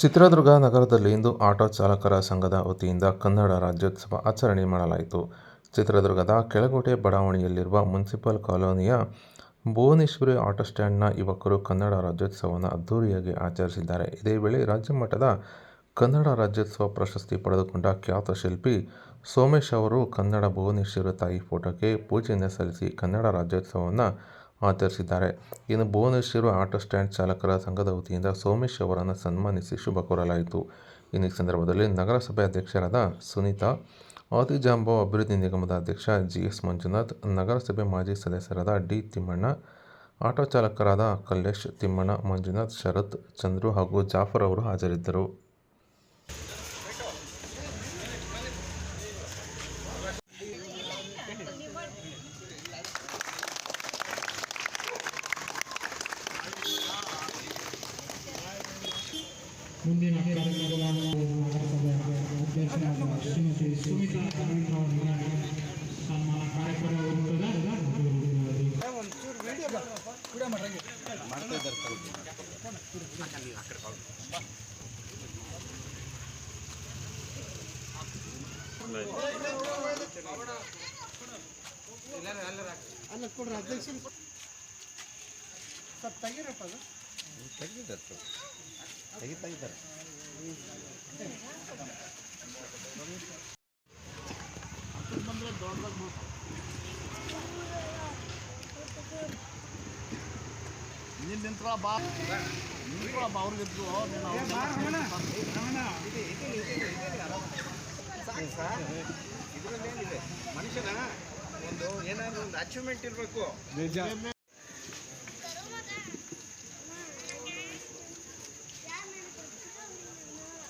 ಚಿತ್ರದುರ್ಗ ನಗರದಲ್ಲಿ ಇಂದು ಆಟೋ ಚಾಲಕರ ಸಂಘದ ವತಿಯಿಂದ ಕನ್ನಡ ರಾಜ್ಯೋತ್ಸವ ಆಚರಣೆ ಮಾಡಲಾಯಿತು. ಚಿತ್ರದುರ್ಗದ ಕೆಳಗೋಟೆ ಬಡಾವಣೆಯಲ್ಲಿರುವ ಮುನ್ಸಿಪಲ್ ಕಾಲೋನಿಯ ಭುವನೇಶ್ವರಿ ಆಟೋ ಸ್ಟ್ಯಾಂಡ್ನ ಯುವಕರು ಕನ್ನಡ ರಾಜ್ಯೋತ್ಸವವನ್ನು ಅದ್ದೂರಿಯಾಗಿ ಆಚರಿಸಿದ್ದಾರೆ. ಇದೇ ವೇಳೆ ರಾಜ್ಯ ಮಟ್ಟದ ಕನ್ನಡ ರಾಜ್ಯೋತ್ಸವ ಪ್ರಶಸ್ತಿ ಪಡೆದುಕೊಂಡ ಖ್ಯಾತ ಶಿಲ್ಪಿ ಸೋಮೇಶ್ ಅವರು ಕನ್ನಡ ಭುವನೇಶ್ವರಿ ತಾಯಿ ಫೋಟೋಕ್ಕೆ ಪೂಜೆಯನ್ನು ಸಲ್ಲಿಸಿ ಕನ್ನಡ ರಾಜ್ಯೋತ್ಸವವನ್ನು ಆಚರಿಸಿದ್ದಾರೆ. ಇನ್ನು ಭುವನೇಶ್ವರ ಆಟೋ ಸ್ಟ್ಯಾಂಡ್ ಚಾಲಕರ ಸಂಘದ ವತಿಯಿಂದ ಸೋಮೇಶ್ ಅವರನ್ನು ಸನ್ಮಾನಿಸಿ ಶುಭ ಕೋರಲಾಯಿತು. ಇನ್ನು ಈ ಸಂದರ್ಭದಲ್ಲಿ ನಗರಸಭೆ ಅಧ್ಯಕ್ಷರಾದ ಸುನೀತಾ, ಜಾಂಬೋ ಅಭಿವೃದ್ಧಿ ನಿಗಮದ ಅಧ್ಯಕ್ಷ ಜಿ. ಎಸ್. ಮಂಜುನಾಥ್, ನಗರಸಭೆ ಮಾಜಿ ಸದಸ್ಯರಾದ ಡಿ. ತಿಮ್ಮಣ್ಣ, ಆಟೋ ಚಾಲಕರಾದ ಕಲ್ಲೇಶ್, ತಿಮ್ಮಣ್ಣ, ಮಂಜುನಾಥ್, ಶರತ್, ಚಂದ್ರು ಹಾಗೂ ಜಾಫರ್ ಅವರು ಹಾಜರಿದ್ದರು. ಮುಂದಿನ ಕಾರ್ಯಕ್ರಮವನ್ನು ನಗರಸಭೆ ಅಧ್ಯಕ್ಷರಾದ ಶ್ರೀಮತಿ ಸುಮಿತಾ ಅವರಿಗೆ ಸನ್ಮಾನ ಕಾರ್ಯಕ್ರಮ ನೀನು ನಿಂತ್ಕೊಳ ಬಾ. ನಿಂತ್ರ ಬಾ ಅವ್ರಿಗೆ ಇದ್ದು ಇದರಲ್ಲೇನಿದೆ ಮನುಷ್ಯನ? ಒಂದು ಏನಾದ್ರು ಒಂದು ಅಚೀವ್ಮೆಂಟ್ ಇರಬೇಕು ನಾನು ಯಾಕೆ ಈ ವರ್ಷ ಇನ್ನೂ ಸ್ಟಾರ್ಟ್